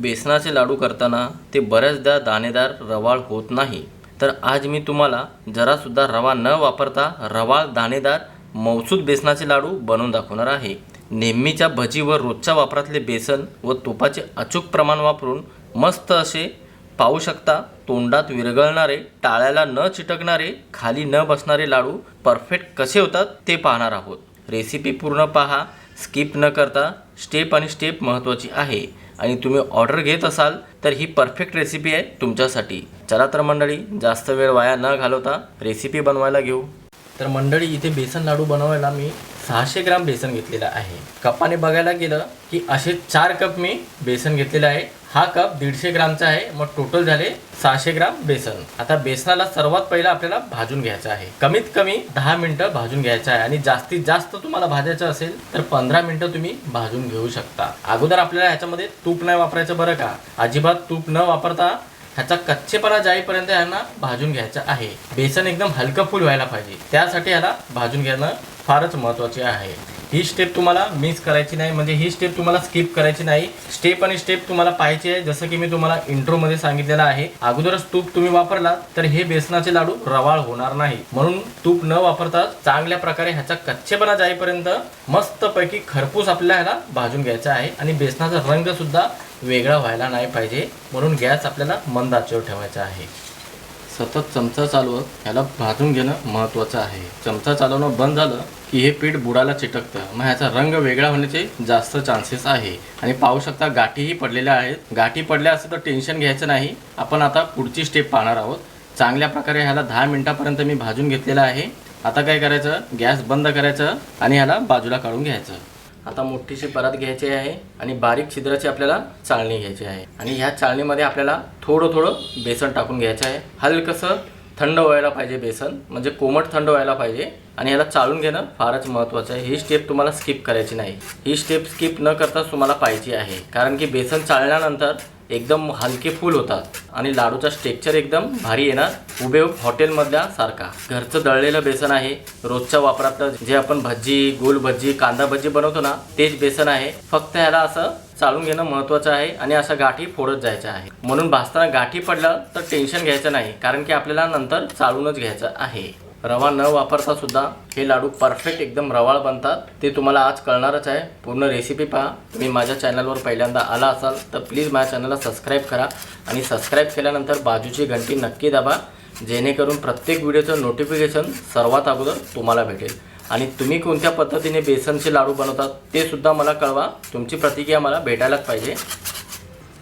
बेसनाचे लाडू करताना ते बऱ्याचदा दाणेदार रवाळ होत नाही. तर आज मी तुम्हाला जरासुद्धा रवा न वापरता रवाळ दाणेदार मौसूद बेसनाचे लाडू बनवून दाखवणार आहे. नेहमीच्या भजी व रोजच्या वापरातले बेसन व तुपाचे अचूक प्रमाण वापरून मस्त असे पाहू शकता तोंडात विरघळणारे टाळ्याला न चिटकणारे खाली न बसणारे लाडू परफेक्ट कसे होतात ते पाहणार आहोत. रेसिपी पूर्ण पहा स्किप न करता स्टेप आणि स्टेप महत्त्वाची आहे. आणि तुम्ही ऑर्डर घेत असाल तर ही परफेक्ट रेसिपी आहे तुमच्यासाठी. चला तर मंडळी जास्त वेळ वाया न घालवता रेसिपी बनवायला घेऊ. तर मंडळी इथे बेसन लाडू बनवायला मी सहाशे ग्राम बेसन घेतलेलं आहे. कपाने बघायला गेलं की असे चार कप मी बेसन घेतलेलं आहे. हा कप दीडशे ग्रामचा आहे. मग टोटल झाले सहाशे ग्राम बेसन. आता बेसनाला सर्वात पहिलं आपल्याला भाजून घ्यायचं आहे. कमीत कमी दहा मिनिटं भाजून घ्यायचं आहे. आणि जास्तीत जास्त तुम्हाला भाजायचं असेल तर पंधरा मिनिटं तुम्ही भाजून घेऊ शकता. अगोदर आपल्याला ह्याच्यामध्ये तूप नाही वापरायचं बरं का? अजिबात तूप न वापरता ह्याचा कच्चेपणा जाईपर्यंत ह्यांना भाजून घ्यायचं आहे. बेसन एकदम हलकं फुल व्हायला पाहिजे. त्यासाठी ह्याला भाजून घेणं फारच महत्त्वाचे आहे. ही स्टेप तुम्हाला मिस करायची नाही. म्हणजे ही स्टेप तुम्हाला स्किप करायची नाही. स्टेप आणि स्टेप तुम्हाला पाहायची आहे. जसं की मी तुम्हाला इंट्रोमध्ये सांगितलेलं आहे. अगोदरच तूप तुम्ही वापरला तर हे बेसनाचे लाडू रवाळ होणार नाही. म्हणून तूप न वापरता चांगल्या प्रकारे ह्याचा कच्चेपणा जाईपर्यंत मस्तपैकी खरपूस आपल्याला ह्याला भाजून घ्यायचा आहे. आणि बेसनाचा रंग सुद्धा वेगळा व्हायला नाही पाहिजे. म्हणून गॅस आपल्याला मंद आचेवर ठेवायचा आहे. सतत चमचा चालवत ह्याला भाजून घेणं महत्त्वाचं आहे. चमचा चालवणं बंद झालं की हे पीठ बुडाला चिटकतं. मग ह्याचा रंग वेगळा होण्याचे जास्त चान्सेस आहे. आणि पाहू शकता गाठीही पडलेल्या आहेत. गाठी पडल्या असं तर टेन्शन घ्यायचं नाही. आपण आता पुढची स्टेप पाहणार आहोत. चांगल्या प्रकारे ह्याला दहा मिनिटापर्यंत मी भाजून घेतलेला आहे. आता काय करायचं? गॅस बंद करायचं आणि ह्याला बाजूला काढून घ्यायचं. आता मोठीशी परत घ्यायची आहे आणि बारीक छिद्राची आपल्याला चाळणी घ्यायची आहे. आणि ह्या चाळणीमध्ये आपल्याला थोडं थोडं बेसन टाकून घ्यायचं आहे. हलकंसं थंड व्हायला पाहिजे बेसन म्हणजे कोमट थंड व्हायला पाहिजे आणि ह्याला चाळून घेणं फारच महत्त्वाचं आहे. ही स्टेप तुम्हाला स्किप करायची नाही. ही स्टेप स्किप न करताच तुम्हाला पाहिजे आहे. कारण की बेसन चाळल्यानंतर एकदम हलके फुल होतात आणि लाडूचा स्ट्रेक्चर एकदम भारी येणार. उभे हॉटेलमधल्या सारखा. घरचं दळलेलं बेसन आहे. रोजच्या वापरातलं जे आपण भजी गोल भजी कांदा भजी बनवतो ना तेच बेसन आहे. फक्त ह्याला असं चाळून घेणं महत्त्वाचं आहे आणि असं गाठी फोडत जायचं आहे. म्हणून भाजताना गाठी पडलं तर टेन्शन घ्यायचं नाही कारण की आपल्याला नंतर चाळूनच घ्यायचं आहे. रवा न वापरता सुद्धा हे लाडू परफेक्ट एकदम रवाळ बनतात. ते तुम्हाला आज कळणारच आहे. पूर्ण रेसिपी पहा. तुम्ही माझ्या चॅनलवर पहिल्यांदा आला असाल तर प्लीज माझ्या चॅनलला सबस्क्राईब करा आणि सबस्क्राईब केल्यानंतर बाजूची घंटी नक्की दाबा जेणेकरून प्रत्येक व्हिडिओचं नोटिफिकेशन सर्वात अगोदर तुम्हाला भेटेल. आणि तुम्ही कोणत्या पद्धतीने बेसनचे लाडू बनवतात ते सुद्धा मला कळवा. तुमची प्रतिक्रिया मला भेटायलाच पाहिजे.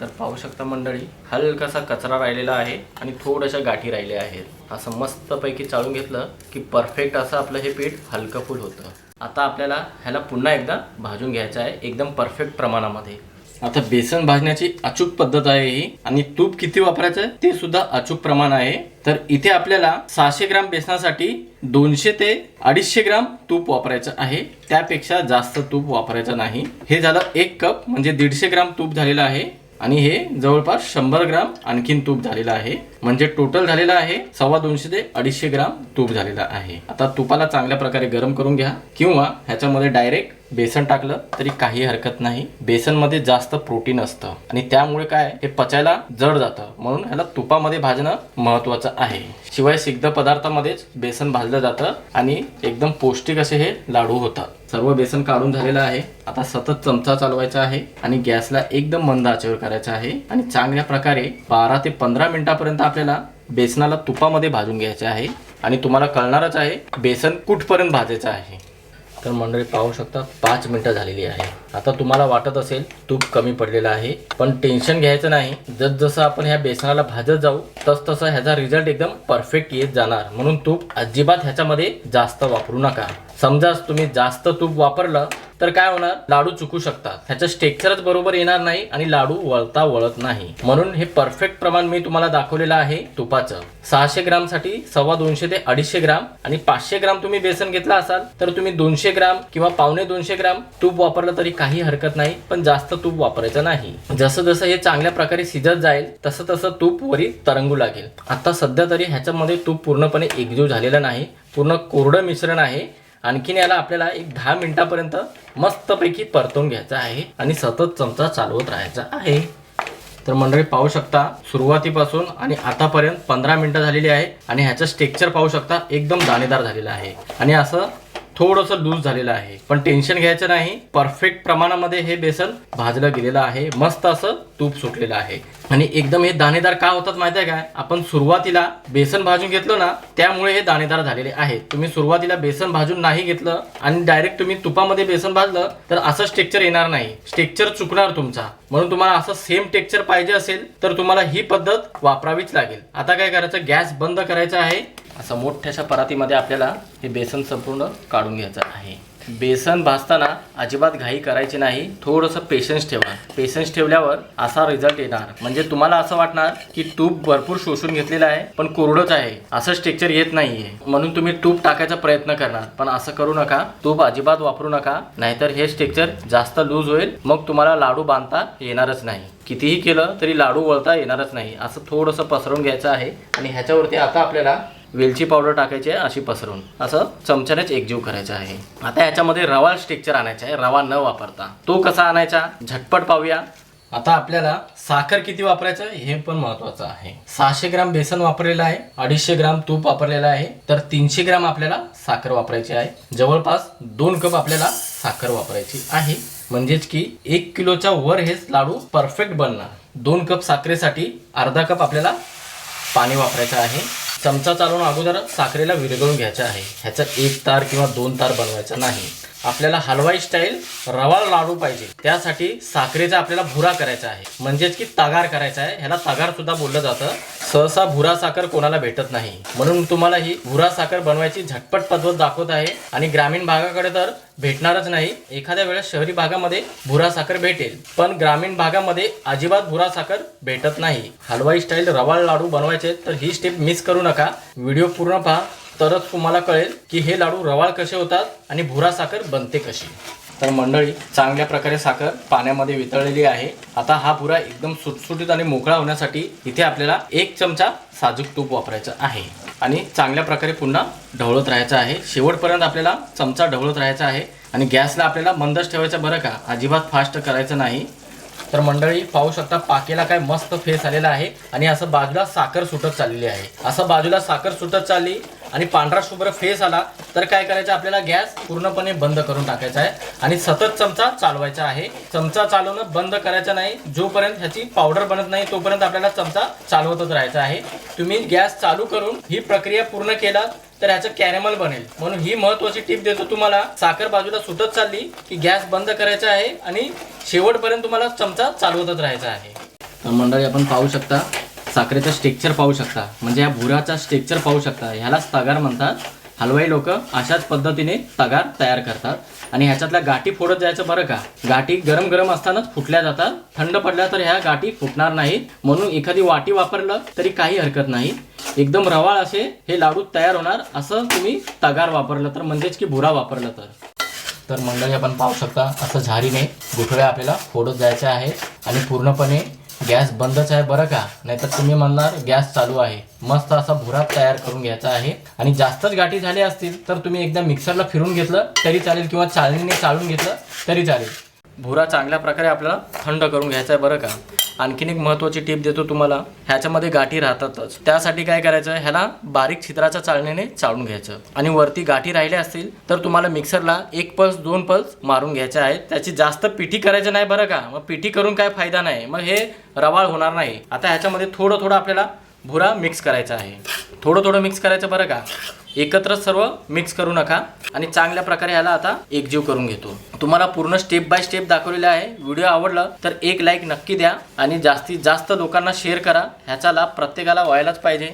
तर पाहू शकता मंडळी हलकासा कचरा राहिलेला आहे आणि थोड्याशा गाठी राहिल्या आहेत. असं मस्तपैकी चाळून घेतलं की परफेक्ट असं आपलं हे पीठ हलकं फुल होतं. आता आपल्याला ह्याला पुन्हा एकदा भाजून घ्यायचं आहे एकदम परफेक्ट प्रमाणामध्ये. आता बेसन भाजण्याची अचूक पद्धत आहे ही. आणि तूप किती वापरायचं आहे ते सुद्धा अचूक प्रमाण आहे. तर इथे आपल्याला सहाशे ग्राम बेसनासाठी दोनशे ते अडीचशे ग्राम तूप वापरायचं आहे. त्यापेक्षा जास्त तूप वापरायचं नाही. हे झालं एक कप म्हणजे दीडशे ग्राम तूप झालेलं आहे. आणि हे जवळपास शंभर ग्राम आणखीन तूप झालेलं आहे. म्हणजे टोटल झालेला आहे सव्वा दोनशे ते अडीचशे ग्राम तूप झालेला आहे. आता तुपाला चांगल्या प्रकारे गरम करून घ्या किंवा ह्याच्यामध्ये डायरेक्ट बेसन टाकलं तरी काही हरकत नाही. बेसनमध्ये जास्त प्रोटीन असतं. आणि त्यामुळे काय हे पचायला जड जातं. म्हणून ह्याला तुपामध्ये भाजणं महत्त्वाचं आहे. शिवाय सिग्ध पदार्थामध्येच बेसन भाजलं जातं आणि एकदम पौष्टिक असे हे लाडू होतात. सर्व बेसन काढून झालेलं आहे. आता सतत चमचा चालवायचा आहे आणि गॅसला एकदम मंद आचेवर करायचा आहे. आणि चांगल्या प्रकारे बारा ते पंधरा मिनिटापर्यंत आपल्याला बेसनाला तुपामध्ये भाजून घ्यायचे आहे आणि तुम्हाला कळणारच आहे बेसन कुठपर्यंत भाजायचं आहे. तर मंडळी पाहू शकता पाच मिनटं झालेली आहे. आता तुम्हाला वाटत असेल तूप कमी पडलेलं आहे पण टेन्शन घ्यायचं नाही. जस जसं आपण ह्या बेसनाला भाजत जाऊ तस तसं ह्याचा रिझल्ट एकदम परफेक्ट येत जाणार. म्हणून तूप अजिबात ह्याच्यामध्ये जास्त वापरू नका. समजा तुम्ही जास्त तूप वापरलं तर काय होणार? लाडू चुकू शकतात. ह्याचं स्ट्रेक्चरच बरोबर येणार नाही आणि लाडू वळता वळत नाही. म्हणून हे परफेक्ट प्रमाण मी तुम्हाला दाखवलेलं आहे तुपाचं. सहाशे ग्रामसाठी सव्वा दोनशे ते अडीचशे ग्राम आणि पाचशे ग्राम तुम्ही बेसन घेतला असाल तर तुम्ही दोनशे ग्राम किंवा पावणे दोनशे ग्राम तूप वापरलं तरी काही हरकत नाही पण जास्त तूप वापरायचं नाही. जसं जसं हे चांगल्या प्रकारे शिजत जाईल तसं तसं तूप वरी तरंगू लागेल. आता सध्या तरी ह्याच्यामध्ये तूप पूर्णपणे एकजीव झालेलं नाही. पूर्ण कोरडं मिश्रण आहे. आणखीन याला आपल्याला एक दहा मिनिटापर्यंत मस्तपैकी परतून घ्यायचा आहे आणि सतत चमचा चालवत राहायचा आहे. तर मंडळी पाहू शकता सुरुवातीपासून आणि आतापर्यंत पंधरा मिनिटं झालेली आहे आणि ह्याचं स्टेक्चर पाहू शकता एकदम दाणेदार झालेलं आहे. आणि असं थोडंसं लूज झालेलं आहे. पण टेन्शन घ्यायचं नाही. परफेक्ट प्रमाणामध्ये हे बेसन भाजलं गेलेलं आहे. मस्त असं तूप सुटलेलं आहे. आणि एकदम हे दाणेदार का होतात माहिती आहे काय आपण सुरुवातीला बेसन भाजून घेतलं ना त्यामुळे हे दाणेदार झालेले आहे तुम्ही सुरुवातीला बेसन भाजून नाही घेतलं आणि डायरेक्ट तुम्ही तुपामध्ये बेसन भाजलं तर असं स्टेक्चर येणार नाही. स्टेक्चर चुकणार तुमचा. म्हणून तुम्हाला असं सेम टेक्चर पाहिजे असेल तर तुम्हाला ही पद्धत वापरावीच लागेल. आता काय करायचं? गॅस बंद करायचा आहे. असं मोठ्याशा परातीमध्ये आपल्याला हे बेसन संपूर्ण काढून घ्यायचं आहे. बेसन भाजताना अजिबात घाई करायची नाही. थोडंसं पेशन्स ठेवा. पेशन्स ठेवल्यावर असा रिझल्ट येणार. म्हणजे तुम्हाला असं वाटणार की तूप भरपूर शोषून घेतलेलं आहे पण कोरडंच आहे. असं स्ट्रेक्चर येत नाहीये. म्हणून तुम्ही तूप टाकायचा प्रयत्न करणार. पण असं करू नका. तूप अजिबात वापरू नका. नाहीतर हे स्ट्रेक्चर जास्त लूज होईल. मग तुम्हाला लाडू बांधता येणारच नाही. कितीही केलं तरी लाडू वळता येणारच नाही. असं थोडंसं पसरवून घ्यायचं आहे. आणि ह्याच्यावरती आता आपल्याला वेलची पावडर टाकायची आहे अशी पसरून. असं चमच्यानेच एकजीव करायचं आहे. आता ह्याच्यामध्ये रवा स्ट्रक्चर आणायचा आहे. रवा न वापरता. तो कसा आणायचा? झटपट पाहूया. आता आपल्याला साखर किती वापरायचं हे पण महत्वाचं आहे. सहाशे ग्राम बेसन वापरलेलं आहे अडीचशे ग्राम तूप वापरलेलं आहे तर तीनशे ग्राम आपल्याला साखर वापरायची आहे. जवळपास दोन कप आपल्याला साखर वापरायची आहे. म्हणजेच की एक किलोच्या वर हेच लाडू परफेक्ट बनणार. दोन कप साखरेसाठी अर्धा कप आपल्याला पाणी वापरायचं आहे. चमचा चालवून अगोदर साखरेला विरघळून घ्यायचं आहे. ह्याचा एक तार किंवा दोन तार बनवायचा नाही. आपल्याला हलवाई स्टाईल रवा लाडू पाहिजे. त्यासाठी साखरेचा आपल्याला भुरा करायचा आहे. म्हणजेच की तागार करायचा आहे. ह्याला तागार सुद्धा बोललं जातं. सहसा भुरा साखर कोणाला भेटत नाही. म्हणून तुम्हाला ही भुरा साखर बनवायची झटपट पद्धत दाखवत आहे. आणि ग्रामीण भागाकडे तर भेटणारच नाही. एखाद्या वेळेस शहरी भागामध्ये भुरा साखर भेटेल. पण ग्रामीण भागामध्ये अजिबात भुरा साखर भेटत नाही. हलवाई स्टाईल रवा लाडू बनवायचे तर ही स्टेप मिस करू नका. व्हिडिओ पूर्ण पहा. तरच तुम्हाला कळेल की हे लाडू रवाळ कसे होतात आणि भुरा साखर बनते कशी. तर मंडळी चांगल्या प्रकारे साखर पाण्यामध्ये वितळलेली आहे. आता हा भुरा एकदम सुटसुटीत आणि मोकळा होण्यासाठी इथे आपल्याला एक चमचा साजूक तूप वापरायचं आहे. आणि चांगल्या प्रकारे पुन्हा ढवळत राहायचं आहे. शेवटपर्यंत आपल्याला चमचा ढवळत राहायचा आहे. आणि गॅसला आपल्याला मंदच ठेवायचं बरं का? अजिबात फास्ट करायचं नाही. तर मंडळी पाहू शकता पाकेला काय मस्त फेस आलेला आहे. आणि असं बाजूला साखर सुटत चाललेली आहे. असं बाजूला साखर सुटत चालली आणि पांढरा शुभ्र फेस आला तर काय करायचं? आपल्याला गॅस पूर्णपणे बंद करून टाकायचा आहे. आणि सतत चमचा चालवायचा आहे. चमचा चालवणं बंद करायचं नाही. जोपर्यंत ह्याची पावडर बनत नाही तोपर्यंत आपल्याला चमचा चालवतच राहायचा आहे. तुम्ही गॅस चालू करून ही प्रक्रिया पूर्ण केला तर ह्याचं कॅरेमल बनेल. म्हणून ही महत्वाची टीप देतो तुम्हाला. साखर बाजूला सुटत चालली की गॅस बंद करायचा आहे आणि शेवटपर्यंत तुम्हाला चमचा चालवतच राहायचा आहे. मंडळी आपण पाहू शकता साखरेचं स्ट्रेक्चर पाहू शकता. म्हणजे या भुराचा स्ट्रेक्चर पाहू शकता. ह्यालाच तगार म्हणतात. हलवाई लोक अशाच पद्धतीने तगार तयार करतात. आणि ह्याच्यातल्या गाठी फोडत जायचं बरं का? गाठी गरम गरम असतानाच फुटल्या जातात. थंड पडल्या तर ह्या गाठी फुटणार नाहीत. म्हणून एखादी वाटी वापरलं तरी काही हरकत नाही. एकदम रवाळ असे हे लाडू तयार होणार असं तुम्ही तगार वापरलं तर. म्हणजेच की भुरा वापरलं तर. तर मंडळी आपण पाहू शकता असं झारीने गुठळ्या आपल्याला फोडत जायच्या आहेत आणि पूर्णपणे गॅस बंदच आहे बरं का? नाहीतर तुम्ही म्हणणार गॅस चालू आहे. मस्त असा भुरा तयार करून घ्यायचा आहे. आणि जास्तच गाठी झाले असतील तर तुम्ही एकदा मिक्सरला फिरून घेतलं तरी चालेल. किंवा चाळणीने चाळून घेतलं तरी चालेल. भुरा चांगल्या प्रकारे आपल्याला थंड करून घ्यायचा आहे बरं का? आणखीन एक महत्त्वाची टीप देतो तुम्हाला ह्याच्यामध्ये गाठी राहतातच. त्यासाठी काय करायचं ह्याला बारीक छिद्राच्या चाळणीने चाळून घ्यायचं. आणि वरती गाठी राहिल्या असतील तर तुम्हाला मिक्सरला एक पल्स दोन पल्स मारून घ्यायचे आहेत. त्याची जास्त पिठी करायचं नाही बरं का? मग पिठी करून काय फायदा नाही. मग हे रवाळ होणार नाही. आता ह्याच्यामध्ये थोडं थोडं आपल्याला भुरा मिक्स करायचा आहे. थोडं थोडं मिक्स करायचं बरं का? एकत्र सर्व मिक्स करू नका आणि चांगल्या प्रकारे ह्याला आता एकजीव करून घेतो. तुम्हाला पूर्ण स्टेप बाय स्टेप दाखवलेला आहे. व्हिडिओ आवडला तर एक लाईक नक्की द्या आणि जास्तीत जास्त लोकांना शेअर करा. ह्याचा लाभ प्रत्येकाला व्हायलाच पाहिजे.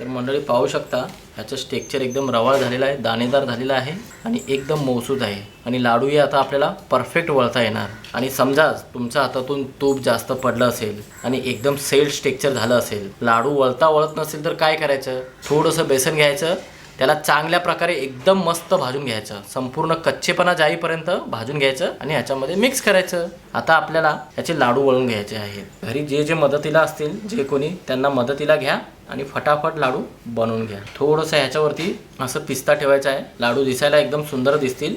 तर मंडळी पाहू शकता ह्याचं स्टेक्चर एकदम रवाळ झालेलं आहे दाणेदार झालेलं आहे आणि एकदम मौसूद आहे. आणि लाडूही आता आपल्याला परफेक्ट वळता येणार. आणि समजा तुमच्या हातातून तूप जास्त पडलं असेल आणि एकदम सेल स्टेक्चर झालं असेल लाडू वळता वळत नसेल तर काय करायचं? थोडंसं बेसन घ्यायचं त्याला चांगल्या प्रकारे एकदम मस्त भाजून घ्यायचं. संपूर्ण कच्चेपणा जाईपर्यंत भाजून घ्यायचं आणि ह्याच्यामध्ये मिक्स करायचं. आता आपल्याला याचे लाडू वळून घ्यायचे आहेत. घरी जे जे मदतीला असतील जे कोणी त्यांना मदतीला घ्या आणि फटाफट लाडू बनवून घ्या. थोडंसं ह्याच्यावरती असं पिस्ता ठेवायचा आहे. लाडू दिसायला एकदम सुंदर दिसतील.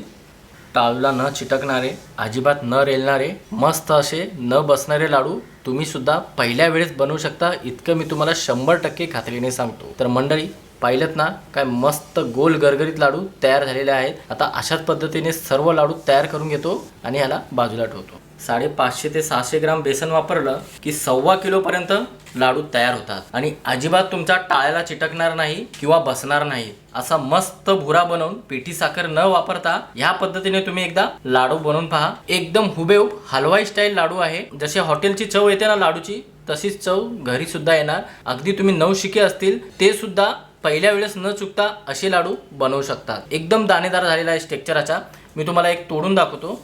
टाळूला न चिटकणारे अजिबात न रेलणारे मस्त असे न बसणारे लाडू तुम्ही सुद्धा पहिल्या वेळेस बनवू शकता. इतकं मी तुम्हाला शंभर टक्के खात्रीने सांगतो. तर मंडळी पाहिलं ना काय मस्त गोल गरगरीत लाडू तयार झालेले आहेत. आता अशाच पद्धतीने सर्व लाडू तयार करून घेतो आणि ह्याला बाजूला ठेवतो. साडेपाचशे ते सहाशे ग्राम बेसन वापरलं की सव्वा किलोपर्यंत लाडू तयार होतात. आणि अजिबात तुमचा टाळ्याला चिटकणार नाही किंवा बसणार नाही. असा मस्त भुरा बनवून पिठी साखर न वापरता ह्या पद्धतीने तुम्ही एकदा लाडू बनवून पहा. एकदम हुबेहूब हलवाई स्टाईल लाडू आहे. जसे हॉटेलची चव येते ना लाडूची तशीच चव घरी सुद्धा येणार. अगदी तुम्ही नऊ शिके असतील ते सुद्धा पहिल्या वेळेस न चुकता असे लाडू बनवू शकतात. एकदम दाणेदार झालेला आहे स्टेक्चराचा मी तुम्हाला एक तोडून दाखवतो.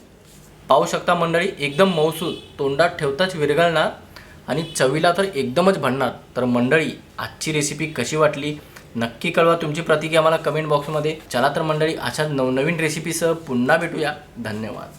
पाहू शकता मंडळी एकदम मौसूद तोंडात ठेवताच विरघळणार आणि चवीला तर एकदमच भन्नाट. तर मंडळी आजची रेसिपी कशी वाटली? नक्की कळवा तुमची प्रतिक्रिया मला कमेंट बॉक्समध्ये चला तर मंडळी अशा नवनवीन रेसिपीसह पुन्हा भेटूया. धन्यवाद.